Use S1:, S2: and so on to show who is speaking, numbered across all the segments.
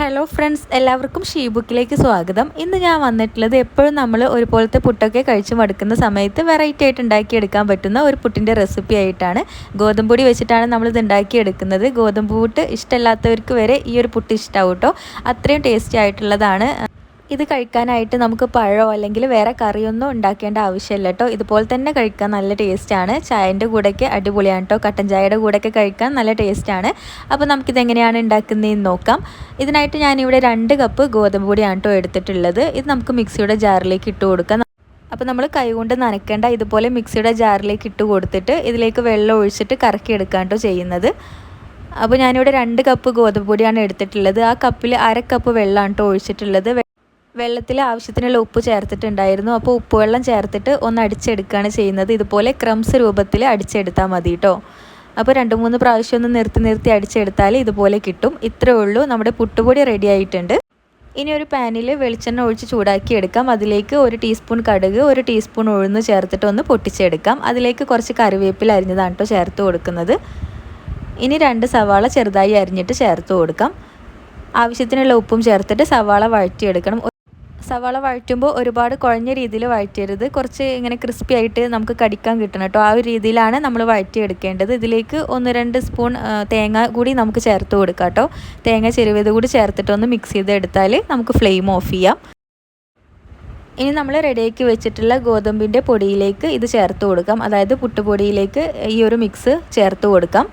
S1: Hello friends എല്ലാവർക്കും ഷീബുക്കിലേക്ക് സ്വാഗതം. ഇന്ന് ഞാൻ വന്നിട്ടുള്ളത് എപ്പോഴും നമ്മൾ ഒരുപോലത്തെ പുട്ടൊക്കെ കഴിച്ച് മടുക്കുന്ന സമയത്ത് വെറൈറ്റി ആയിട്ട് ഉണ്ടാക്കിയെടുക്കാൻ പറ്റുന്ന ഒരു പുട്ടിന്റെ റെസിപ്പി ആയിട്ടാണ് ഗോതമ്പ് പൊടി വെച്ചിട്ടാണ് നമ്മളിത് ഉണ്ടാക്കിയെടുക്കുന്നത്. ഗോതമ്പ് പുട്ട് ഇഷ്ടമല്ലാത്തവർക്ക് വരെ ഈ ഒരു പുട്ട് ഇഷ്ടമാവും കേട്ടോ അത്രയും ടേസ്റ്റി ആയിട്ടുള്ളതാണ്. ഇത് കഴിക്കാനായിട്ട് നമുക്ക് പഴമോ അല്ലെങ്കിൽ വേറെ കറിയൊന്നും ഉണ്ടാക്കേണ്ട ആവശ്യമില്ല കേട്ടോ ഇതുപോലെ തന്നെ കഴിക്കാൻ നല്ല ടേസ്റ്റാണ് ചായന്റെ കൂടെയൊക്കെ അടിപൊളിയാണ് കേട്ടോ കട്ടൻ ചായയുടെ കൂടെയൊക്കെ കഴിക്കാൻ നല്ല ടേസ്റ്റാണ് അപ്പോൾ നമുക്കിത് എങ്ങനെയാണ് ഉണ്ടാക്കുന്നതെന്ന് നോക്കാം. ഇതിനായിട്ട് ഞാനിവിടെ രണ്ട് കപ്പ് ഗോതമ്പ് പൊടിയാണ് കേട്ടോ എടുത്തിട്ടുള്ളത്. ഇത് നമുക്ക് മിക്സിയുടെ ജാറിലേക്ക് ഇട്ട് കൊടുക്കാം. അപ്പോൾ നമ്മൾ കൈകൊണ്ട് നനയ്ക്കേണ്ട ഇതുപോലെ മിക്സിയുടെ ജാറിലേക്ക് ഇട്ട് കൊടുത്തിട്ട് ഇതിലേക്ക് വെള്ളം ഒഴിച്ചിട്ട് കറക്കി എടുക്കാൻ കേട്ടോ ചെയ്യുന്നത്. അപ്പോൾ ഞാനിവിടെ രണ്ട് കപ്പ് ഗോതമ്പ് പൊടിയാണ് എടുത്തിട്ടുള്ളത്. ആ കപ്പിൽ അര കപ്പ് വെള്ളമാണ് കേട്ടോ ഒഴിച്ചിട്ടുള്ളത്. വെള്ളത്തിൽ ആവശ്യത്തിനുള്ള ഉപ്പ് ചേർത്തിട്ടുണ്ടായിരുന്നു. അപ്പോൾ ഉപ്പുവെള്ളം ചേർത്തിട്ട് ഒന്ന് അടിച്ചെടുക്കുകയാണ് ചെയ്യുന്നത്. ഇതുപോലെ ക്രംസ് രൂപത്തിൽ അടിച്ചെടുത്താൽ മതി കേട്ടോ അപ്പോൾ രണ്ട് മൂന്ന് പ്രാവശ്യം ഒന്ന് നിർത്തി നിർത്തി അടിച്ചെടുത്താൽ ഇതുപോലെ കിട്ടും. ഇത്രയേ ഉള്ളൂ. നമ്മുടെ പുട്ടുപൊടി റെഡി ആയിട്ടുണ്ട്. ഇനി ഒരു പാനിൽ വെളിച്ചെണ്ണ ഒഴിച്ച് ചൂടാക്കി എടുക്കാം. അതിലേക്ക് ഒരു ടീസ്പൂൺ കടുക് ഒരു ടീസ്പൂൺ ഉഴുന്ന് ചേർത്തിട്ട് ഒന്ന് പൊട്ടിച്ചെടുക്കാം. അതിലേക്ക് കുറച്ച് കറിവേപ്പില അരിഞ്ഞതാണ് കേട്ടോ ചേർത്ത് കൊടുക്കുന്നത്. ഇനി രണ്ട് സവാള ചെറുതായി അരിഞ്ഞിട്ട് ചേർത്ത് കൊടുക്കാം. ആവശ്യത്തിനുള്ള ഉപ്പും ചേർത്തിട്ട് സവാള വഴറ്റിയെടുക്കണം. സവാള വഴറ്റുമ്പോൾ ഒരുപാട് കുഴഞ്ഞ രീതിയിൽ വഴറ്റരുത്. കുറച്ച് ഇങ്ങനെ ക്രിസ്പി ആയിട്ട് നമുക്ക് കടിക്കാൻ കിട്ടണം കേട്ടോ. ആ ഒരു രീതിയിലാണ് നമ്മൾ വഴറ്റിയെടുക്കേണ്ടത്. ഇതിലേക്ക് ഒന്ന് രണ്ട് സ്പൂൺ തേങ്ങ കൂടി നമുക്ക് ചേർത്ത് കൊടുക്കാം കേട്ടോ. തേങ്ങ ചെരുവത് കൂടി ചേർത്തിട്ട് ഒന്ന് മിക്സ് ചെയ്തെടുത്താൽ നമുക്ക് ഫ്ലെയിം ഓഫ് ചെയ്യാം. ഇനി നമ്മൾ റെഡിയാക്കി വെച്ചിട്ടുള്ള ഗോതമ്പിന്റെ പൊടിയിലേക്ക് ഇത് ചേർത്ത് കൊടുക്കാം. അതായത് പുട്ടുപൊടിയിലേക്ക് ഈ ഒരു മിക്സ് ചേർത്ത് കൊടുക്കാം.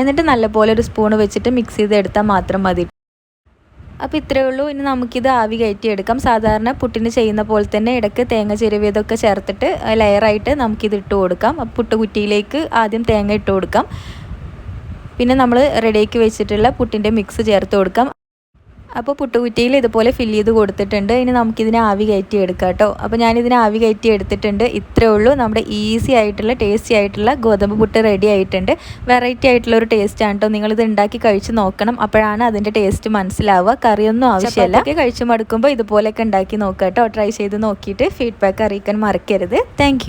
S1: എന്നിട്ട് നല്ലപോലെ ഒരു സ്പൂൺ വെച്ചിട്ട് മിക്സ് ചെയ്തെടുത്താൽ മാത്രം മതി. അപ്പോൾ ഇത്രയേ ഉള്ളൂ. ഇനി നമുക്കിത് ആവി കയറ്റിയെടുക്കാം. സാധാരണ പുട്ടിന് ചെയ്യുന്ന പോലെ തന്നെ ഇടയ്ക്ക് തേങ്ങ ചെരുവിയതൊക്കെ ചേർത്തിട്ട് ലെയറായിട്ട് നമുക്കിത് ഇട്ട് കൊടുക്കാം. പുട്ടുകുറ്റിയിലേക്ക് ആദ്യം തേങ്ങ ഇട്ട് കൊടുക്കാം. പിന്നെ നമ്മൾ റെഡിയാക്കി വെച്ചിട്ടുള്ള പുട്ടിന്റെ മിക്സ് ചേർത്ത് കൊടുക്കാം. അപ്പോൾ പുട്ടുകുറ്റിയിൽ ഇതുപോലെ ഫില്ല് ചെയ്ത് കൊടുത്തിട്ടുണ്ട്. ഇനി നമുക്കിതിനെ ആവി കയറ്റി എടുക്കാം കേട്ടോ. അപ്പോൾ ഞാനിതിനെ ആവി കയറ്റി എടുത്തിട്ടുണ്ട് ഇത്രേ ഉള്ളൂ. നമ്മുടെ ഈസി ആയിട്ടുള്ള ടേസ്റ്റി ആയിട്ടുള്ള ഗോതമ്പ് പുട്ട് റെഡി ആയിട്ടുണ്ട്. വെറൈറ്റി ആയിട്ടുള്ള ഒരു ടേസ്റ്റ് ആണ് കേട്ടോ. നിങ്ങളിത് ഉണ്ടാക്കി കഴിച്ച് നോക്കണം. അപ്പോഴാണ് അതിന്റെ ടേസ്റ്റ് മനസ്സിലാവുക. കറിയൊന്നും ആവശ്യമില്ല. ഒക്കെ കഴിച്ച് മടുക്കുമ്പോൾ ഇതുപോലെയൊക്കെ ഉണ്ടാക്കി നോക്കാം കേട്ടോ. ട്രൈ ചെയ്ത് നോക്കിയിട്ട് ഫീഡ്ബാക്ക് അറിയിക്കാൻ മറക്കരുത്. താങ്ക്